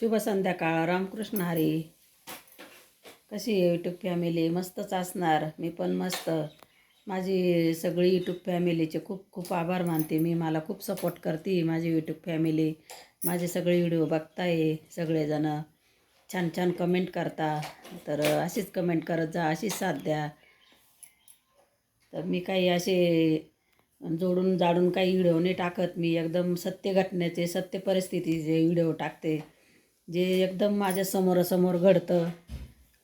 शुभ संध्याकाळ. रामकृष्ण हरी. कशी आहे यूट्यूब फॅमिली मस्तच असणार. मी पण मस्त. माझी सगळी यूट्यूब फॅमिलीचे खूप खूप आभार मानते. मी मला खूप सपोर्ट करते माझी यूट्यूब फॅमिली माझे सगळे व्हिडिओ बघताय सगळेजणं. छान छान कमेंट करता. तर अशीच कमेंट करत जा अशीच साथ द्या. तर मी काही असे जोडून जाडून काही व्हिडिओ नाही टाकत. मी एकदम सत्य घटनेचे सत्य परिस्थितीचे व्हिडिओ टाकते. जे एकदम माझ्या समोरासमोर घडतं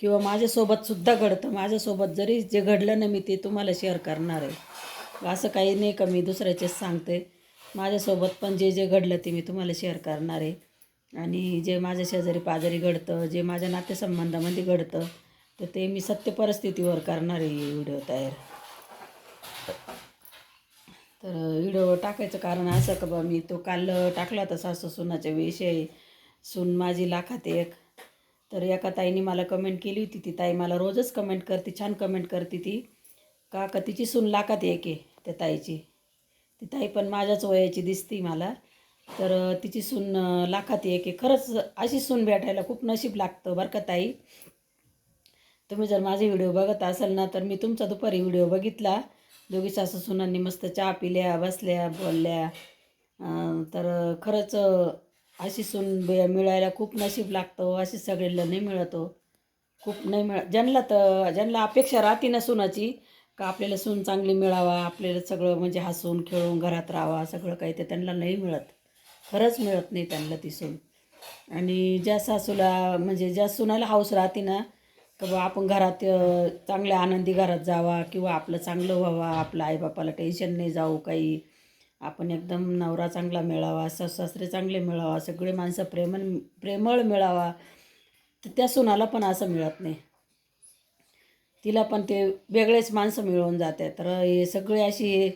किंवा माझ्यासोबतसुद्धा घडतं. माझ्यासोबत जरी जे घडलं ना मी ते तुम्हाला शेअर करणार आहे. असं काही नाही का मी दुसऱ्याचेच सांगते. माझ्यासोबत पण जे जे घडलं ते मी तुम्हाला शेअर करणार आहे. आणि जे माझ्या शेजारी पाजारी घडतं जे माझ्या नातेसंबंधामध्ये घडतं तर ते मी सत्य परिस्थितीवर करणार आहे व्हिडिओ तयार. तर व्हिडिओ टाकायचं कारण असं का बा मी तो काल टाकला होता सासू सुनाच्या विषयी. सून माझी लाखात एक. तर एका ताईने मला कमेंट केली होती. ती ताई मला रोजच कमेंट करते छान कमेंट करते ती. का का तिची सून लाखात एक आहे त्या ताईची. ती ताई पण माझ्याच वयाची दिसती मला. तर तिची सून लाखात एक आहे. खरंच अशी सून भेटायला खूप नशीब लागतं बरं का ताई. तुम्ही जर माझे व्हिडिओ बघत असाल ना तर मी तुमचा दुपारी व्हिडिओ बघितला. दोघी सासू सुनांनी मस्त चहा पिल्या बसल्या बोलल्या. तर खरंच अशी सून बे मिळायला खूप नशीब लागतं अशी सगळ्यांना नाही मिळतो. खूप नाही मिळ ज्यांना तर ज्यांना अपेक्षा राहते ना सुनाची का आपल्याला सून चांगली मिळावा आपल्याला सगळं म्हणजे हसून खेळून घरात राहावा सगळं काही ते त्यांना नाही मिळत. खरंच मिळत नाही त्यांना ती सून. आणि ज्या सासूला म्हणजे ज्या सुनाला हाऊस राहते ना का बा आपण घरात चांगल्या आनंदी घरात जावा किंवा आपलं चांगलं व्हावा आपलं आईबापाला टेन्शन नाही जाऊ काही. आपण एकदम नवरा चांगला मिळावा सासू सासरे चांगले मिळावा सगळे माणसं प्रेमळ प्रेमळ मिळावा तर त्या सुनाला पण असं मिळत नाही. तिला पण ते वेगळेच माणसं मिळवून जाते तर हे सगळे अशी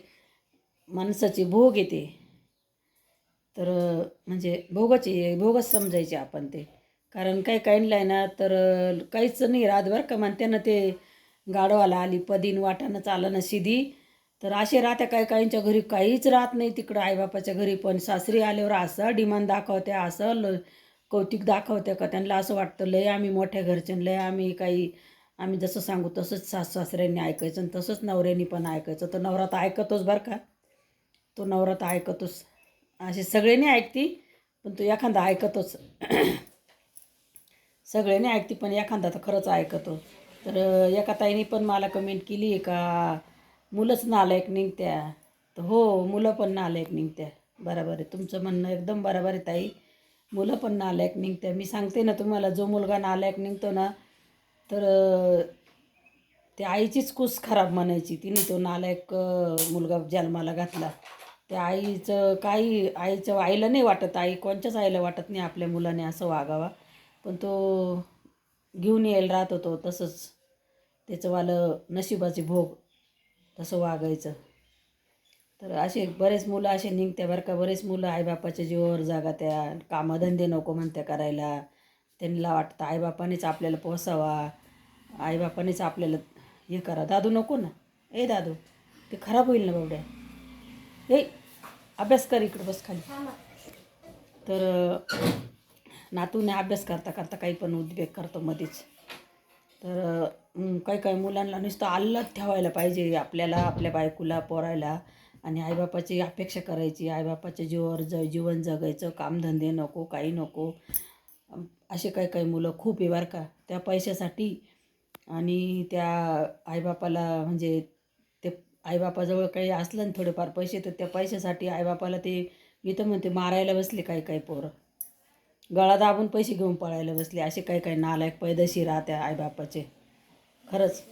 माणसाची भोग येते तर म्हणजे भोगाची भोगच समजायचे आपण ते. कारण काही काहींना आहे ना तर काहीच नाही रातभर का. म्हणते ना ते गाडवाला आली पदीन वाटानं चालं ना सिधी तर असे राहत्या काही काहींच्या घरी काहीच राहत नाही तिकडं. आईबापाच्या घरी पण सासरी आल्यावर असं डिमांड दाखवत्या असं ल कौतिक दाखवत्या का त्यांना असं वाटतं लय आम्ही मोठ्या घरचे लय आम्ही काही आम्ही जसं सांगू तसंच सास सासऱ्यांनी ऐकायचं आणि तसंच नवऱ्यानी पण ऐकायचं. तर नवरा तर ऐकतोच बरं का. तो नवरा तर ऐकतोच. असे सगळ्यांनी ऐकती पण तो एखादा ऐकतोच. सगळ्यांनी ऐकती पण एखादा तर खरंच ऐकतो. तर एका ताईने पण मला कमेंट केली आहे का मुलंच नालायक निघत्या. तर हो मुलं पण नालायक निघत्या. बरोबर आहे. तुमचं म्हणणं एकदम बरोबर आहे ताई. मुलं पण नालायक निघत्या. मी सांगते ना तुम्हाला जो मुलगा नालायक निघतो ना तर त्या आईचीच कुस खराब म्हणायची. तिने तो नालायक मुलगा जन्माला घातला. त्या आईचं काही आईचं आईला नाही वाटत. आई कोणच्याच आईला वाटत नाही आपल्या मुलाने असं वागावा. पण तो घेऊन यायला राहत होतो तसंच. त्याचंवालं नशिबाचे भोग. तसं वागायचं. तर असे बरेच मुलं असे निघत्या बरं का बरेच मुलं आईबापाच्या जीवावर जागा त्या कामधंदे नको म्हणत्या करायला. त्यांना वाटतं आईबापानेच आपल्याला पोसावा आईबापानेच आपल्याला हे करा. दादू नको ना. ए दादू ते खराब होईल ना बाबड्या ए अभ्यास कर इकडं बस खाली. तर नातूने अभ्यास करता करता काही पण उद्वेग करतो मध्येच तर काही काही मुलांना नुसतं आल्लत ठेवायला पाहिजे आपल्याला आपल्या बायकोला पोरायला आणि आईबापाची अपेक्षा करायची. आईबापाच्या जीवावर ज जीवन जगायचं कामधंदे नको काही नको. असे काही काही मुलं खूप आहे बरं का. त्या पैशासाठी आणि त्या आईबापाला म्हणजे ते आईबापाजवळ काही असलं ना थोडेफार पैसे तर त्या पैशासाठी आईबापाला ते मी तर म्हणते मारायला बसले काही काही पोरं. गळा दाबून पैसे घेऊन पळायला बसले असे काही काही नालायक पैदाशी राहत्या आईबापाचे. खरंच.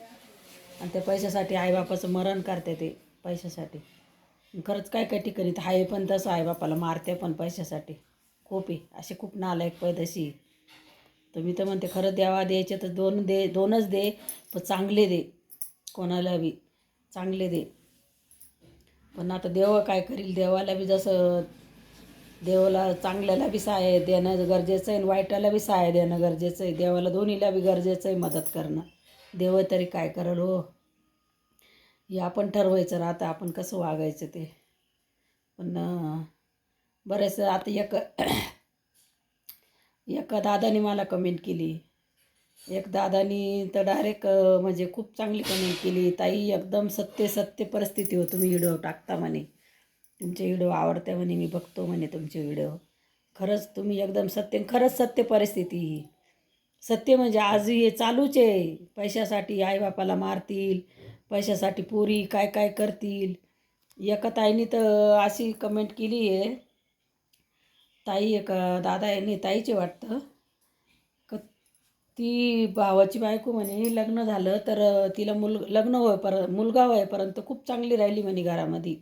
आणि त्या पैशासाठी आईबापाचं मरण करते ते पैशासाठी. खरंच काय काय ठिकाणी तर आहे पण तसं आईबापाला मारते पण पैशासाठी. खूप आहे. असे खूप नालायक पैदाशी आहे. तर मी तर म्हणते खरं देवा द्यायचे तर दोन दे दोनच दे पण चांगले दे. कोणाला बी चांगले दे. पण आता देव काय करील? देवाला बी जसं देवाला चांगल्याला बी सहाय्य देणं गरजेचं आहे आणि वाईटाला बी सहाय्य देणं गरजेचं आहे. देवाला दोन्हीला बी गरजेचं आहे मदत करणं. देव तरी काय करल हो? हे आपण ठरवायचं राहतं आपण कसं वागायचं ते? पण अं, बरेच आता एक एका दादानी मला कमेंट केली. एक दादानी तर डायरेक्ट म्हणजे खूप चांगली कमेंट केली. ताई एकदम सत्य सत्य परिस्थिती हो तुम्ही व्हिडिओ टाकता म्हणे. तुमचे व्हिडिओ आवडते म्हणे मी बघतो म्हणे तुमचे व्हिडिओ. खरंच तुम्ही एकदम सत्य खरंच सत्य परिस्थिती ही. सत्य म्हणजे आज हे चालूच आहे. पैशासाठी आईबापाला मारतील पैशासाठी पोरी काय काय करतील. एका ताईने तर अशी कमेंट केली आहे. ताई एका दादा यांनी ताईचे वाटतं. क ती भावाची बायको म्हणे लग्न झालं तर तिला मुल लग्न होईपर मुलगा होईपर्यंत खूप चांगली राहिली म्हणे घरामध्ये.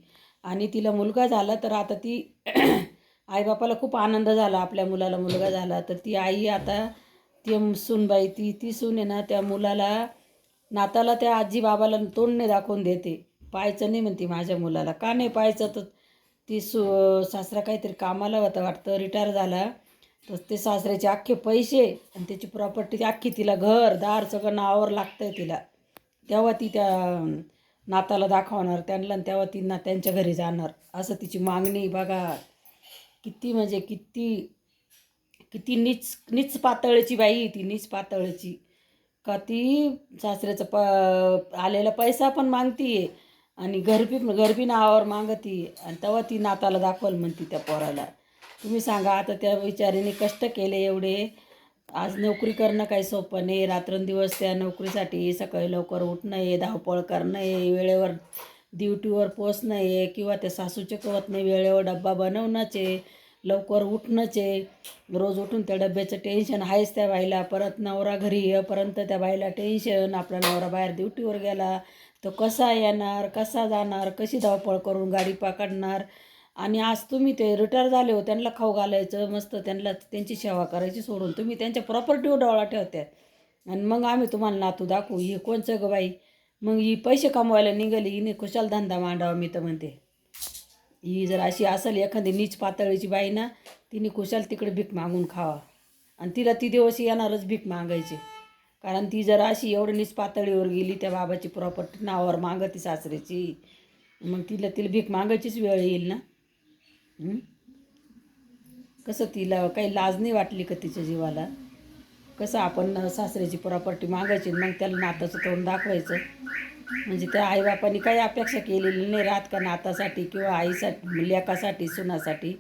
आणि तिला मुलगा झाला तर आता ती आईबापाला खूप आनंद झाला. आपल्या मुलाला मुलगा झाला तर ती आई आता ती सूनबाई ती ती सून आहे ना त्या मुलाला नाताला त्या आजी बाबाला तोंडने दाखवून देते. पाहायचं नाही म्हणते माझ्या मुलाला. का नाही पाहायचं? तर ती सु सासरा काहीतरी कामाला होता वाटतं रिटायर झाला. तर ते सासऱ्याचे अख्खे पैसे आणि त्याची प्रॉपर्टी अख्खी तिला घर दार सगळं नावावर लागतं आहे तिला. तेव्हा ती त्या नाताला दाखवणार त्यांना तेव्हा ती ना त्यांच्या घरी जाणार. असं तिची मागणी बघा किती म्हणजे किती किती नीच नीच पातळीची बाई ती नीच पातळीची. का ती सासऱ्याचं प आलेला पैसा पण मागतीये आणि घरबी घरबी नावावर मागती आणि तेव्हा ती नाताला दाखवल म्हणती त्या पोराला. तुम्ही सांगा आता त्या बिचारीने कष्ट केले एवढे. आज नोकरी करणं काही सोपं नाही. रात्रंदिवस त्या नोकरीसाठी सकाळी लवकर उठणं आहे धावपळ करणं आहे वेळेवर ड्युटीवर पोचणं आहे किंवा त्या सासूचे कवत नाही वेळेवर डब्बा बनवणंच आहे लवकर उठणंच आहे रोज उठून त्या डब्याचं टेन्शन आहेच त्या बाईला. परत नवरा घरी येईपर्यंत त्या बाईला टेन्शन आपला नवरा बाहेर ड्युटीवर गेला तो कसा येणार कसा जाणार कशी धावपळ करून गाडी पकडणार? आणि आज तुम्ही ते रिटायर झाले हो त्यांना खाऊ घालायचं मस्त त्यांना त्यांची सेवा करायची सोडून तुम्ही त्यांच्या प्रॉपर्टीवर डोळा ठेवत्या आणि मग आम्ही तुम्हाला नातू दाखवू हे कोणचं ग बाई? मग ही पैसे कमवायला निघाली हिने खुशाल धंदा मांडावा मी तर म्हणते. ही जर अशी असेल एखादी नीच पातळीची बाई ना तिने खुशाल तिकडे भीक मागून खावा. आणि तिला ती दिवस येणारच भीक मागायची. कारण ती जर अशी एवढी नीच पातळीवर गेली त्या बाबाची प्रॉपर्टी नावावर मागती सासऱ्याची मग तिला तिला भीक मागायचीच वेळ येईल ना. कसं तिला काही लाज नाही वाटली का तिच्या जीवाला? कसं आपण सासऱ्याची प्रॉपर्टी मागायची मग त्याला नाताचं तोंड दाखवायचं? म्हणजे त्या आईबापांनी काही अपेक्षा केलेली नाही राहत का नातासाठी किंवा आईसाठी लेकासाठी सुनासाठी?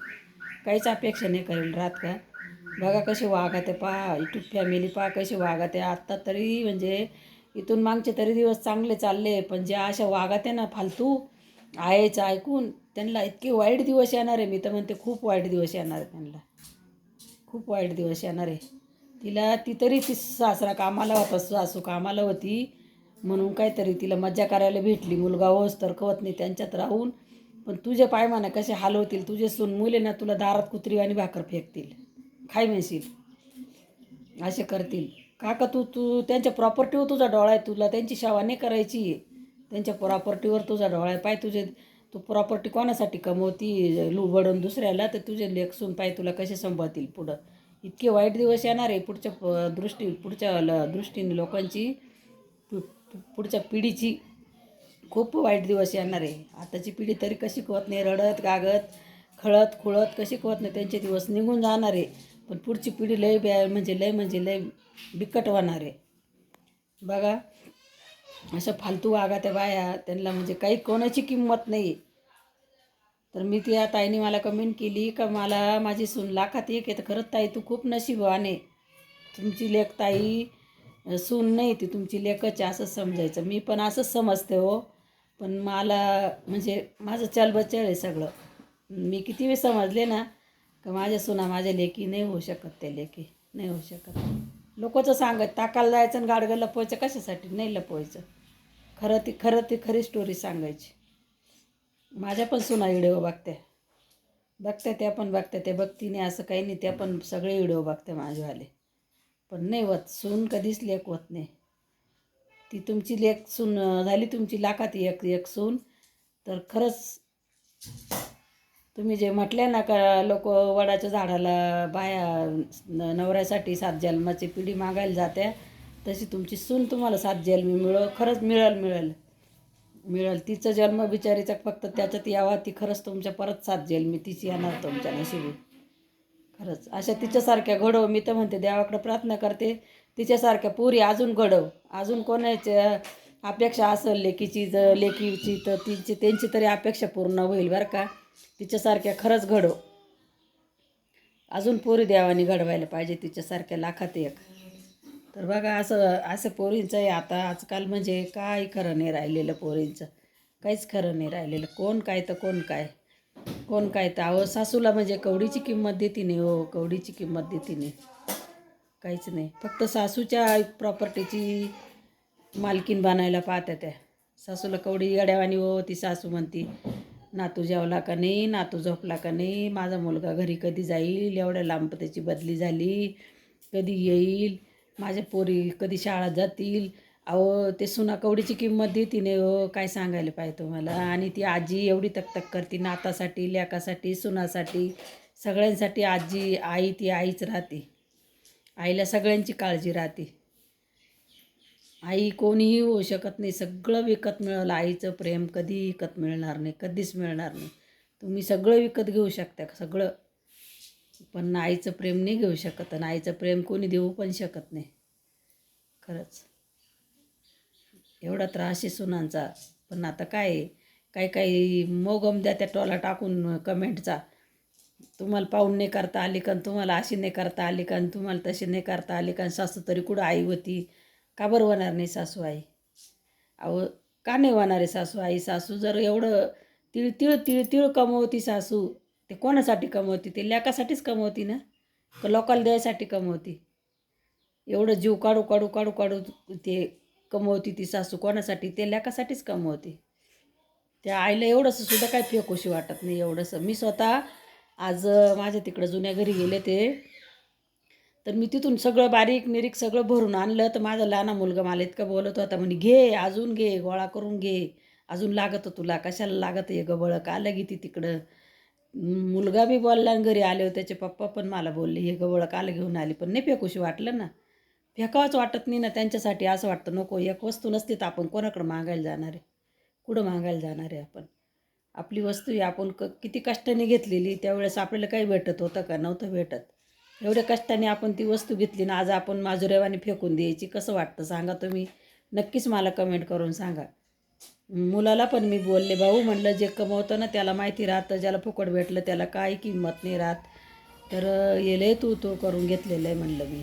काहीच अपेक्षा नाही करेल राहत का? बघा कसे वागत आहे पहा युट्यूब फॅमिली पहा कसे वागत. आहे आत्ता तरी म्हणजे इथून मागचे तरी दिवस चांगले चालले पण ज्या अशा वागत आहे ना फालतू आयचं ऐकून त्यांना इतके वाईट दिवस येणार आहे मी तर म्हणते खूप वाईट दिवस येणार आहे त्यांना. खूप वाईट दिवस येणार आहे. तिला ती तरी ती सासरा कामाला होता सासू कामाला होती. म्हणून काहीतरी तिला मज्जा करायला भेटली. मुलगा होस तर कवत नाही त्यांच्यात राहून. पण तुझे पाय म्हणा कसे हलवतील तुझे सून मुले ना तुला दारात कुत्री आणि भाकर फेकतील. खाय म्हणशील. असे करतील. काका तू तू त्यांच्या प्रॉपर्टीवर तुझा डोळा आहे. तुला त्यांची सेवा नाही करायची. आहे त्यांच्या प्रॉपर्टीवर तुझा डोळा आहे. पाय तुझे तू प्रॉपर्टी कोणासाठी कमवती? लुबडून दुसऱ्याला? तर तुझे लेखसून पाय तुला कसे संभावतील पुढं? इतके वाईट दिवस येणार आहे पुढच्या प- दृष्टी पुढच्या ल दृष्टीने लोकांची पुढच्या पिढीची. खूप वाईट दिवस येणार आहे. आताची पिढी तरी कशी कवत नाही रडत गागत खळत खुळत कशी कवत नाही त्यांचे दिवस निघून जाणार आहे. पण पुढची पिढी लय बॅ म्हणजे लय म्हणजे लय बिकट होणार आहे. बघा अशा फालतू वागा त्या बाया त्यांना म्हणजे काही कोणाची किंमत नाही. तर मी त्या ताईने मला कमेंट केली का मला माझी सून लाखात एक आहे तर खरंच ताई तू खूप नशीबवाने तुमची लेख ताई सून नाही ती तुमची लेखच असं समजायचं. मी पण असंच समजते हो. पण मला म्हणजे माझं चलबचल आहे सगळं. मी किती वेळ समजले ना का माझ्या सुना माझ्या लेकी नाही होऊ शकत त्या लेकी नाही होऊ शकत. लोकचं सांगत ताकाला जायचं आणि गाडगं लपवायचं कशासाठी? नाही लपवायचं. खरं ती खरं ती खरी स्टोरी सांगायची. माझ्या पण सुना व्हिडिओ बघते. बघते त्या पण बघते त्या बघतीने असं काही नाही त्या पण सगळे व्हिडिओ बघते माझेवाले. पण नाही होत सून कधीच लेख होत नाही. ती तुमची लेख सून झाली तुमची लाखात एक एक सून. तर खरंच तुम्ही जे म्हटले ना का लोक वडाच्या झाडाला बाया न- नवऱ्यासाठी सात जन्माची पिढी मागायला जात्या तशी तुमची सून तुम्हाला सात जन्मी मिळो खरंच मिळेल मिळेल. मिळेल. तिचं जन्म बिचारीचा फक्त त्याच्यात यावा ती खरंच तुमच्या परत साथ सात मी तिची येणार तुमच्या नशिबी. खरंच. अशा तिच्यासारख्या घडव मी तर म्हणते देवाकडे प्रार्थना करते. तिच्यासारख्या पुरी अजून घडव. अजून कोणाच्या अपेक्षा असेल लेकीची जर लेकीची तर तिची त्यांची तरी अपेक्षा पूर्ण होईल बरं का. तिच्यासारख्या खरंच घडव. अजून पोरी देवाने घडवायला पाहिजे तिच्यासारख्या लाखात एक. तर बघा असं असं पोरींचं आहे आता. आजकाल म्हणजे काय खरं नाही राहिलेलं पोरींचं. काहीच खरं नाही राहिलेलं. कोण काय तर कोण काय. कोण काय तर. अहो सासूला म्हणजे कवडीची किंमत देते नाही हो. कवडीची किंमत देते नाही. काहीच नाही. फक्त सासूच्या प्रॉपर्टीची मालकीन बनायला पाहत्या त्या. सासूला कवडी येड्यावानी हो ती सासू म्हणती नातू जेवला का नाही? नातू झोपला का नाही? माझा मुलगा घरी कधी जाईल? एवढ्या लांब त्याची बदली झाली. कधी येईल? माझ्या पोरी कधी शाळा जातील? अहो ते सुना कवडीची किंमत देते नाही हो काय सांगायला पाहिजे तुम्हाला? आणि ती आजी एवढी तकतक करते नातासाठी लेकासाठी सुनासाठी सगळ्यांसाठी आजी आई ती आईच राहते. आईला सगळ्यांची काळजी राहते. आई कोणीही होऊ शकत नाही सगळं विकत मिळवलं. आईचं प्रेम कधी विकत मिळणार नाही कधीच मिळणार नाही. तुम्ही सगळं विकत घेऊ शकता सगळं. पण आईचं प्रेम नाही घेऊ शकत आणि आईचं प्रेम कोणी देऊ पण शकत नाही. खरंच. एवढा त्रास आहे सुनांचा. पण आता काय आहे, काही काही मोगम द्या त्या टोला टाकून कमेंटचा. तुम्हाला पाहून नाही करता आली का? आणि तुम्हाला अशी नाही करता आली का? आणि तुम्हाला तशी नाही करता आली का? आणि सासू तरी कुठं आई होती? का बरं होणार नाही सासू आई? अहो का नाही होणार आहे सासू आई? सासू जर एवढं तिळ तिळ तिळ तिळ कमवती सासू. ते कोणासाठी कमवती? ते लेकासाठीच कमवती ना? का लोकाला द्यायसाठी कमवती? एवढं जीव काढू काढू काढू काढू ते कमवती ती सासू कोणासाठी? ते लेकासाठीच कमवती. त्या आईला एवढंसं सुद्धा काय फेकोशी वाटत नाही एवढंसं. मी स्वतः आज माझ्या तिकडं जुन्या घरी गेले ते. तर मी तिथून सगळं बारीक निरीक सगळं भरून आणलं. तर माझा लहाना मुलगा मला इतकं बोलत होता म्हणे घे अजून घे गोळा करून घे. अजून लागतं तुला. कशाला लागतं आहे गबळ? का लगी ती तिकडं? मुलगा बी बोलला आणि घरी आले होते त्याचे पप्पा पण मला बोलले हे गवळ काल घेऊन आली पण नाही फेकूशी वाटलं ना? फेकावंच वाटत नाही ना त्यांच्यासाठी असं वाटतं नको एक वस्तू नसती तर आपण कोणाकडं मागायला जाणार आहे? कुठं मागायला जाणार आहे आपण? आपली वस्तू ही आपण क किती कष्टाने घेतलेली त्यावेळेस आपल्याला काही भेटत होतं का? नव्हतं भेटत. एवढ्या कष्टाने आपण ती वस्तू घेतली ना आज आपण माजुरेवाने फेकून द्यायची कसं वाटतं सांगा तुम्ही? नक्कीच मला कमेंट करून सांगा. मुलाला पण मी बोलले भाऊ म्हणलं जे कमवतं ना त्याला माहिती राहतं ज्याला फुकट भेटलं त्याला काही किंमत नाही राहत. तर येले तू तो करून घेतलेलं आहे म्हणलं मी.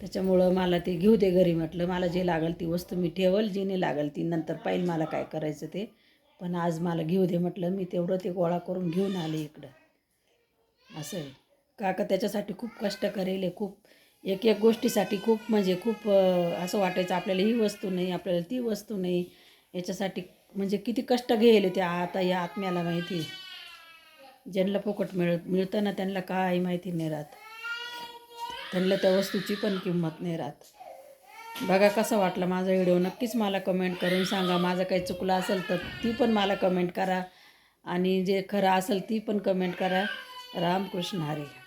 त्याच्यामुळं मला ते घेऊ दे घरी म्हटलं मला जे लागेल ती वस्तू मी ठेवल जी नाही लागेल ती नंतर पाहिजे मला काय करायचं ते. पण आज मला घेऊ दे म्हटलं मी तेवढं ते गोळा करून घेऊन आले इकडं. असं आहे. काका त्याच्यासाठी खूप कष्ट करेल आहे खूप एक एक गोष्टीसाठी खूप म्हणजे खूप असं वाटायचं आपल्याला ही वस्तू नाही आपल्याला ती वस्तू नाही. याच्यासाठी म्हणजे किती कष्ट घेले ते आता या आत्म्याला माहिती. ज्यांना फुकट मिळ मिळतं ना त्यांना काही माहिती नाही राहत. त्यांना त्या वस्तूची पण किंमत नाही राहत. बघा कसं वाटलं माझा व्हिडिओ. नक्कीच मला कमेंट करून सांगा. माझं काही चुकलं असेल तर ती पण मला कमेंट करा. आणि जे खरं असेल ती पण कमेंट करा. रामकृष्ण हरी.